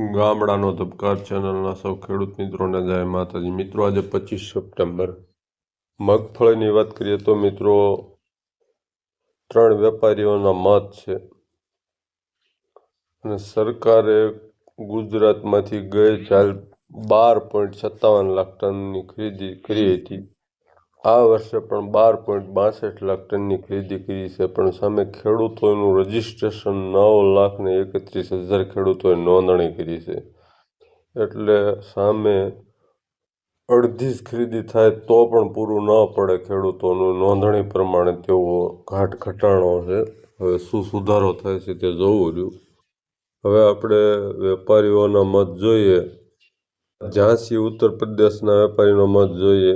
ગામડાનો ધબકાર ચેનલના સૌ ખેડૂત મિત્રોને જય માતાજી. મિત્રો, આજે પચીસ સપ્ટેમ્બર. મગફળીની વાત કરીએ તો મિત્રો, ત્રણ વેપારીઓના મત છે. અને સરકારે ગુજરાતમાંથી ગઈ ચાલ બાર પોઈન્ટ સત્તાવન લાખ ટનની ખરીદી કરી હતી. આ વર્ષે પણ બાર પોઈન્ટ બાસઠ લાખ ટનની ખરીદી કરી છે, પણ સામે ખેડૂતોનું રજિસ્ટ્રેશન નવ લાખ ને એકત્રીસ હજાર ખેડૂતોએ નોંધણી કરી છે. એટલે સામે અડધી જ ખરીદી થાય તો પણ પૂરું ન પડે ખેડૂતોનું. નોંધણી પ્રમાણે તેવો ઘાટ ઘટાડો છે. હવે શું સુધારો થાય છે તે જોવું રહ્યું. હવે આપણે વેપારીઓના મત જોઈએ. ઝાંસી ઉત્તર પ્રદેશના વેપારીનો મત જોઈએ.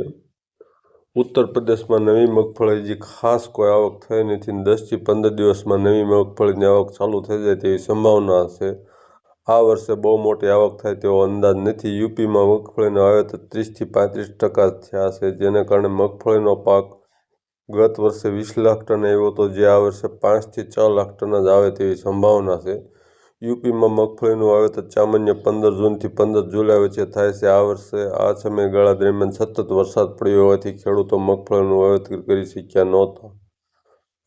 ઉત્તર પ્રદેશમાં નવી મગફળી જે ખાસ કોઈ આવક થઈ નથી દસથી પંદર દિવસમાં નવી મગફળીની આવક ચાલુ થઈ જાય તેવી સંભાવના છે. આ વર્ષે બહુ મોટી આવક થાય તેવો અંદાજ નથી. યુપીમાં મગફળીનું વાવેતર ત્રીસથી પાંત્રીસ ટકા થયા છે, જેને કારણે મગફળીનો પાક ગત વર્ષે વીસ લાખ ટન આવ્યો હતો, જે આ વર્ષે પાંચથી છ લાખ ટન જ આવે તેવી સંભાવના છે. યુપીમાં મગફળીનું વાવેતર સામાન્ય પંદર જૂનથી પંદર જુલાઈ વચ્ચે થાય છે. આ વર્ષે, આ સમયગાળા દરમિયાન સતત વરસાદ પડ્યો હોવાથી ખેડૂતો મગફળીનું વાવેતર કરી શક્યા નહોતા.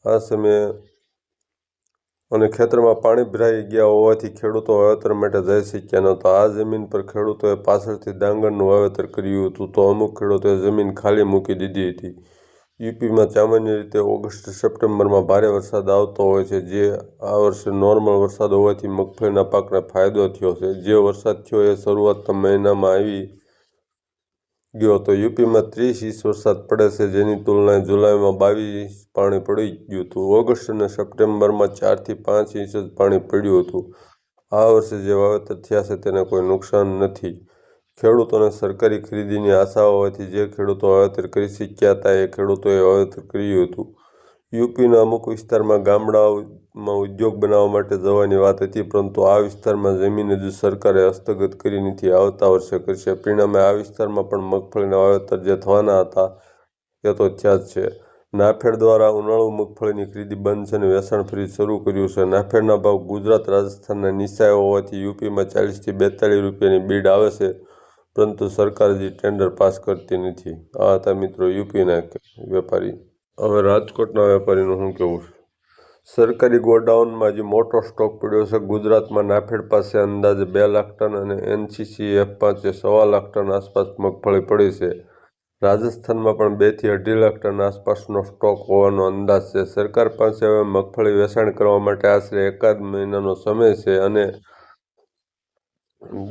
આ સમયે અને ખેતરમાં પાણી ભરાઈ ગયા હોવાથી ખેડૂતો વાવેતર માટે જઈ શક્યા નહોતા. આ જમીન પર ખેડૂતોએ પાછળથી ડાંગરનું વાવેતર કર્યું હતું તો અમુક ખેડૂતોએ જમીન ખાલી મૂકી દીધી હતી. યુપીમાં સામાન્ય રીતે ઓગસ્ટ સપ્ટેમ્બરમાં ભારે વરસાદ આવતો હોય છે, જે આ વર્ષે નોર્મલ વરસાદ હોવાથી મગફળીના પાકને ફાયદો થયો છે. જે વરસાદ થયો એ શરૂઆતના મહિનામાં આવી ગયો તો યુપીમાં ત્રીસ ઇંચ વરસાદ પડે છે, જેની તુલનાએ જુલાઈમાં બાવીસ પાણી પડી ગયું હતું. ઓગસ્ટ અને સપ્ટેમ્બરમાં ચારથી પાંચ ઇંચ જ પાણી પડ્યું હતું. આ વર્ષે જે વાવેતર થયા છે તેને કોઈ નુકસાન નથી. ખેડૂતોને સરકારી ખરીદીની આશા હોવાથી જે ખેડૂતો વાવેતર કરી શક્યા હતા એ ખેડૂતોએ વાવેતર કર્યું હતું. યુપીના અમુક વિસ્તારમાં ગામડાઓમાં ઉદ્યોગ બનાવવા માટે જવાની વાત હતી, પરંતુ આ વિસ્તારમાં જમીન હજુ સરકારે હસ્તગત કરી નથી. આવતા વર્ષે કરશે પરિણામે આ વિસ્તારમાં પણ મગફળીના વાવેતર જે થવાના હતા, એ તો થયા જ છે. નાફેડ દ્વારા ઉનાળુ મગફળીની ખરીદી બંધ છે અને વેચાણ ફરી શરૂ કર્યું છે. નાફેડના ભાવ ગુજરાત રાજસ્થાનના નિશાયો હોવાથી યુપીમાં ચાલીસથી બેતાળીસ રૂપિયાની બીડ આવે છે. પરંતુ સરકાર હજી ટેન્ડર પાસ કરતી નથી. આ હતા મિત્રો યુપીના વેપારી. હવે રાજકોટના વેપારીનું શું કહેવું છે? સરકારી ગોડાઉનમાં જે મોટો સ્ટોક પડ્યો છે. ગુજરાતમાં નાફેડ પાસે અંદાજે બે લાખ ટન અને એનસીસી એફ પાસે સવા લાખ ટન આસપાસ મગફળી પડી છે. રાજસ્થાનમાં પણ બેથી અઢી લાખ ટન આસપાસનો સ્ટોક હોવાનો અંદાજ છે. સરકાર પાસે હવે મગફળી વેચાણ કરવા માટે આશરે એકાદ મહિનાનો સમય છે અને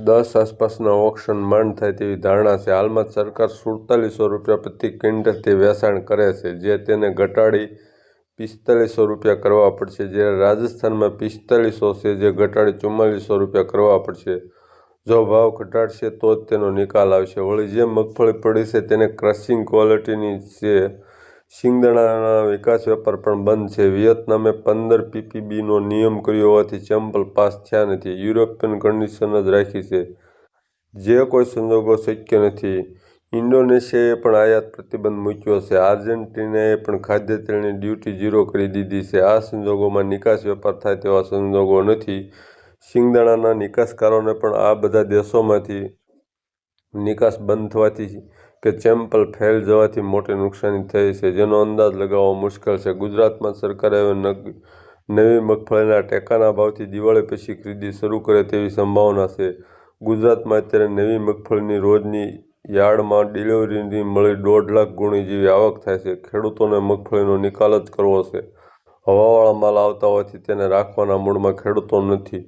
દસ આસપાસના ઓક્શન માંડ થાય તેવી ધારણા છે. હાલમાં સરકાર સુડતાલીસો રૂપિયા પ્રતિ ક્વિન્ટલથી વેચાણ કરે છે, જે તેને ઘટાડી પિસ્તાલીસો રૂપિયા કરવા પડશે જ્યારે રાજસ્થાનમાં પિસ્તાલીસો છે, જે ઘટાડી ચુમ્માલીસો રૂપિયા કરવા પડશે. જો ભાવ ઘટાડશે તો જ તેનો નિકાલ આવશે. વળી જે મગફળી પડી છે તેને ક્રશિંગ ક્વોલિટીની છે શિંગદાણાના વિકાસ વેપાર પણ બંધ છે. વિયેતનામે પંદર પીપીબીનો નિયમ કર્યો હોવાથી ચેમ્પલ પાસ થયા નથી. યુરોપિયન કન્ડિશન જ રાખી છે. જે કોઈ સંજોગો શક્ય નથી. ઇન્ડોનેશિયાએ પણ આયાત પ્રતિબંધ મૂક્યો છે. આર્જેન્ટિનાએ પણ ખાદ્ય તેલની ડ્યુટી ઝીરો કરી દીધી છે. આ સંજોગોમાં નિકાસ વેપાર થાય તેવા સંજોગો નથી. શિંગદાણાના નિકાસકારોને પણ આ બધા દેશોમાંથી નિકાસ બંધ થવાથી કે ચેમ્પલ ફેલ જવાથી મોટી નુકસાની થઈ છે. જેનો અંદાજ લગાવવો મુશ્કેલ છે. ગુજરાતમાં સરકારે હવે નવી મગફળીના ટેકાના ભાવથી દિવાળી પછી ખરીદી શરૂ કરે તેવી સંભાવના છે. ગુજરાતમાં અત્યારે નવી મગફળીની રોજની યાર્ડમાં ડિલિવરીની મળી દોઢ લાખ ગુણી જેવી આવક થાય છે. ખેડૂતોને મગફળીનો નિકાલ જ કરવો છે. હવાવાળા માલ આવતા હોવાથી તેને રાખવાના મૂડમાં ખેડૂતો નથી.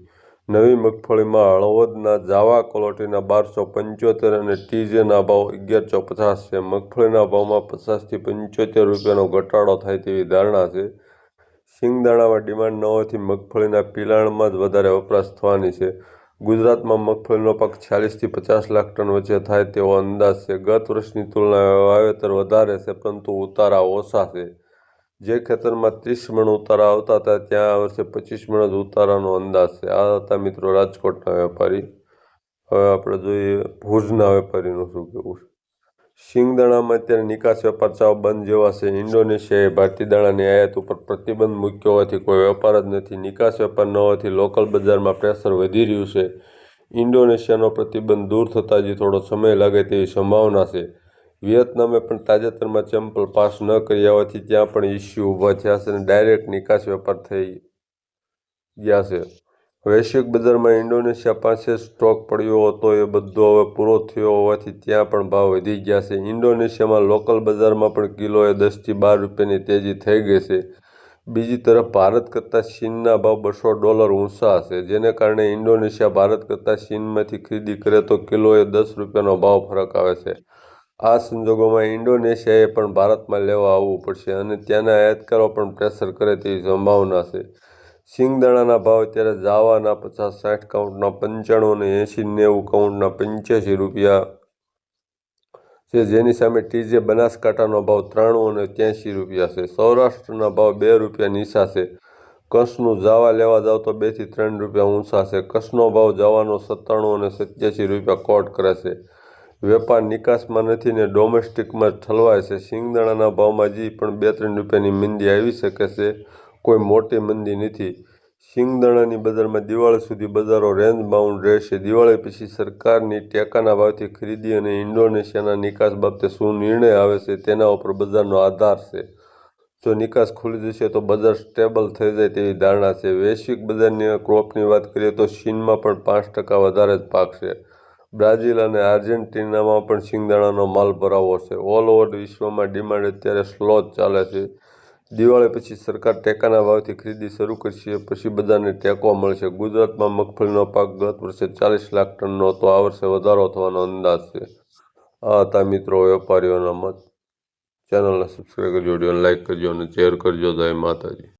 નવી મગફળીમાં હળવદના જાવા ક્વોલિટીના બારસો પંચોતેર અને ટીજેના ભાવ અગિયારસો પચાસ છે. મગફળીના ભાવમાં પચાસથી પંચોતેર રૂપિયાનો ઘટાડો થાય તેવી ધારણા છે. શિંગદાણામાં ડિમાન્ડ ન હોવાથી મગફળીના પિલાણમાં જ વધારે વપરાશ થવાની છે. ગુજરાતમાં મગફળીનો પાક ચાલીસથી પચાસ લાખ ટન વચ્ચે થાય તેવો અંદાજ છે. ગત વર્ષની તુલનાએ વાવેતર વધારે છે, પરંતુ ઉતારા ઓછા છે. જે ખેતરમાં ત્રીસ મણ ઉતારા આવતા હતા, ત્યાં આ વર્ષે પચીસ મણ જ ઉતારાનો અંદાજ છે. આ હતા મિત્રો રાજકોટના વેપારી. હવે આપણે જોઈએ ભુજના વેપારીનું શું કહેવું છે. શિંગદાણામાં અત્યારે નિકાસ વેપાર ચાવ બંધ જેવા છે. ઇન્ડોનેશિયાએ ભારતીય દાણાની આયાત ઉપર પ્રતિબંધ મૂક્યો હોવાથી કોઈ વેપાર જ નથી. નિકાસ વેપાર ન હોવાથી લોકલ બજારમાં પ્રેશર વધી રહ્યું છે. ઇન્ડોનેશિયાનો પ્રતિબંધ દૂર થતાં જે થોડો સમય લાગે તેવી સંભાવના છે. વિયેતનામે પણ તાજેતરમાં ચેમ્પલ પાસ ન કર્યા હોવાથી ત્યાં પણ ઇસ્યુ ઊભા થયા છે અને ડાયરેક્ટ નિકાસ વેપાર થઈ ગયા છે. વૈશ્વિક બજારમાં ઇન્ડોનેશિયા પાસે સ્ટોક પડ્યો હતો, એ બધો હવે પૂરો થયો હોવાથી ત્યાં પણ ભાવ વધી ગયા છે. ઇન્ડોનેશિયામાં લોકલ બજારમાં પણ કિલોએ દસથી બાર રૂપિયાની તેજી થઈ ગઈ છે. બીજી તરફ ભારત કરતાં ચીનના ભાવ બસો ડોલર ઊંચા હશે, જેને કારણે ઇન્ડોનેશિયા ભારત કરતાં ચીનમાંથી ખરીદી કરે તો કિલોએ દસ રૂપિયાનો ભાવ ફરક આવે છે. આ સંજોગોમાં ઇન્ડોનેશિયાએ પણ ભારતમાં લેવા આવવું પડશે અને ત્યાંના આયાતકારો પણ પ્રેશર કરે તેવી સંભાવના છે. સિંગદાણાના ભાવ અત્યારે જાવાના પચાસ સાઠ કાઉન્ટના પંચાણું અને એંશી નેવું કાઉન્ટના પંચ્યાસી રૂપિયા છે. જેની સામે ટીજે બનાસકાંઠાનો ભાવ ત્રાણું અને ત્યાંસી રૂપિયા છે. સૌરાષ્ટ્રના ભાવ બે રૂપિયા નીચા છે. કચ્છનું જાવા લેવા જાવ તો બેથી ત્રણ રૂપિયા ઊંચા છે. કચ્છનો ભાવ જવાનો સત્તાણું અને સત્યાસી રૂપિયા કોટ કરે છે. વેપાર નિકાસમાં નથી ને ડોમેસ્ટિકમાં જ ઠલવાય છે. સિંગદાણાના ભાવમાં હજી પણ બે ત્રણ રૂપિયાની મંદી આવી શકે છે. કોઈ મોટી મંદી નથી. સિંગદાણાની બજારમાં દિવાળી સુધી બજારો રેન્જ બાઉન્ડ રહેશે. દિવાળી પછી સરકારની ટેકાના ભાવથી ખરીદી અને ઇન્ડોનેશિયાના નિકાસ બાબતે શું નિર્ણય આવે છે તેના ઉપર બજારનો આધાર છે. જો નિકાસ ખુલી જશે તો બજાર સ્ટેબલ થઈ જાય તેવી ધારણા છે. વૈશ્વિક બજારની ક્રોપની વાત કરીએ તો ચીનમાં પણ પાંચ ટકા વધારે જ પાક છે. બ્રાઝિલ અને આર્જેન્ટિનામાં પણ સિંગદાણાનો માલ ભરાવો છે. ઓલ ઓવર વિશ્વમાં ડિમાન્ડ અત્યારે સ્લો જ ચાલે છે. દિવાળી પછી સરકાર ટેકાના ભાવથી ખરીદી શરૂ કરશે, પછી બધાને ટેકો મળશે. ગુજરાતમાં મગફળીનો પાક ગત વર્ષે ચાલીસ લાખ ટનનો હતો, આ વર્ષે વધારો થવાનો અંદાજ છે. આ હતા મિત્રો વેપારીઓના મત. ચેનલને સબસ્ક્રાઈબ કરજો લાઇક કરજો અને શેર કરજો. જય માતાજી.